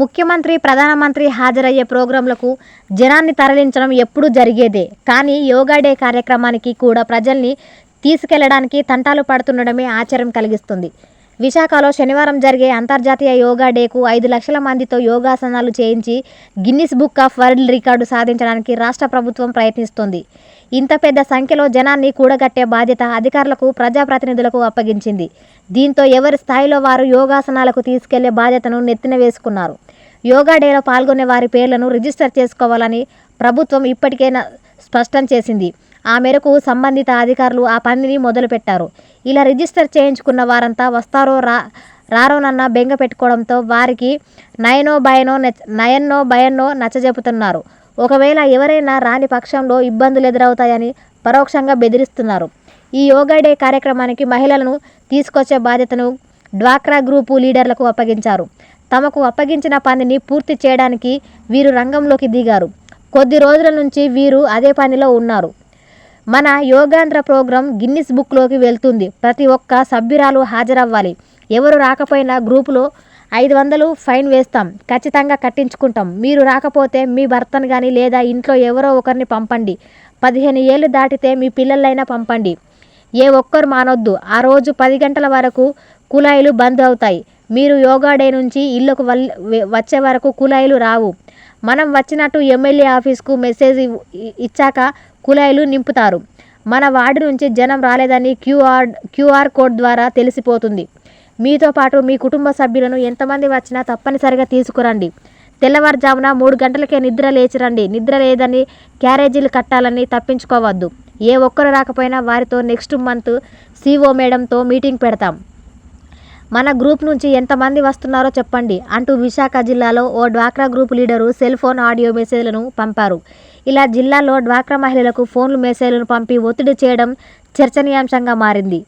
ముఖ్యమంత్రి ప్రధానమంత్రి హాజరయ్యే ప్రోగ్రాంలకు జనాన్ని తరలించడం ఎప్పుడూ జరిగేదే. కానీ యోగా డే కార్యక్రమానికి కూడా ప్రజల్ని తీసుకెళ్ళడానికి తంటాలు పడుతుండడమే ఆశ్చర్యం కలిగిస్తుంది. విశాఖలో శనివారం జరిగే అంతర్జాతీయ యోగా డేకు ఐదు లక్షల మందితో యోగాసనాలు చేయించి Guinness book of world record సాధించడానికి రాష్ట్ర ప్రభుత్వం ప్రయత్నిస్తోంది. ఇంత పెద్ద సంఖ్యలో జనాన్ని కూడగట్టే బాధ్యత అధికారులకు ప్రజాప్రతినిధులకు అప్పగించింది. దీంతో ఎవరి స్థాయిలో వారు యోగాసనాలకు తీసుకెళ్ళే బాధ్యతను నెత్తిన వేసుకున్నారు యోగా డేలో పాల్గొనే వారి పేర్లను రిజిస్టర్ చేసుకోవాలని ప్రభుత్వం ఇప్పటికే న- స్పష్టం చేసింది. ఆ మేరకు సంబంధిత అధికారులు ఆ పనిని మొదలుపెట్టారు. ఇలా రిజిస్టర్ చేయించుకున్న వారంతా వస్తారో రా రారోనన్న బెంగ పెట్టుకోవడంతో వారికి నయనో భయనో నయన్నో భయన్నో నచ్చజెపుతున్నారు. ఒకవేళ ఎవరైనా రాని పక్షంలో ఇబ్బందులు ఎదురవుతాయని పరోక్షంగా బెదిరిస్తున్నారు. ఈ యోగా డే కార్యక్రమానికి మహిళలను తీసుకొచ్చే బాధ్యతను డ్వాక్రా గ్రూపు లీడర్లకు అప్పగించారు. తమకు అప్పగించిన పనిని పూర్తి చేయడానికి వీరు రంగంలోకి దిగారు. కొద్ది రోజుల నుంచి వీరు అదే పనిలో ఉన్నారు. మన యోగాంధ్ర ప్రోగ్రాం గిన్నిస్ బుక్లోకి వెళ్తుంది. ప్రతి ఒక్క సభ్యురాలు హాజరవ్వాలి. ఎవరు రాకపోయినా గ్రూపులో ఐదు వందలు ఫైన్ వేస్తాం. ఖచ్చితంగా కట్టించుకుంటాం. మీరు రాకపోతే మీ భర్తను కానీ లేదా ఇంట్లో ఎవరో ఒకరిని పంపండి. పదిహేను ఏళ్ళు దాటితే మీ పిల్లలైనా పంపండి. ఏ ఒక్కరు మానొద్దు. ఆ రోజు పది గంటల వరకు కుళాయిలు బంద్ అవుతాయి. మీరు యోగా డే నుంచి ఇళ్ళకు వల్- వచ్చే వరకు కుళాయిలు రావు. మనం వచ్చినట్టు ఎమ్మెల్యే ఆఫీస్కు మెసేజ్ ఇచ్చాక కుళాయిలు నింపుతారు. మన వార్డు నుంచి జనం రాలేదని క్యూఆర్ క్యూఆర్ కోడ్ ద్వారా తెలిసిపోతుంది. మీతో పాటు మీ కుటుంబ సభ్యులను ఎంతమంది వచ్చినా తప్పనిసరిగా తీసుకురండి. తెల్లవారుజామున మూడు గంటలకే నిద్ర లేచిరండి. నిద్ర లేదని క్యారేజీలు కట్టాలని తప్పించుకోవద్దు. ఏ ఒక్కరు రాకపోయినా వారితో నెక్స్ట్ మంత్ సిఓ మేడంతో మీటింగ్ పెడతాం. మన గ్రూప్ నుంచి ఎంతమంది వస్తున్నారో చెప్పండి అంటూ విశాఖ జిల్లాలో ఓ డ్వాక్రా group leader cell phone audio మెసేజ్లను పంపారు. ఇలా జిల్లాలో డ్వాక్రా మహిళలకు ఫోన్లు మెసేజ్లను పంపి ఒత్తిడి చేయడం చర్చనీయాంశంగా మారింది.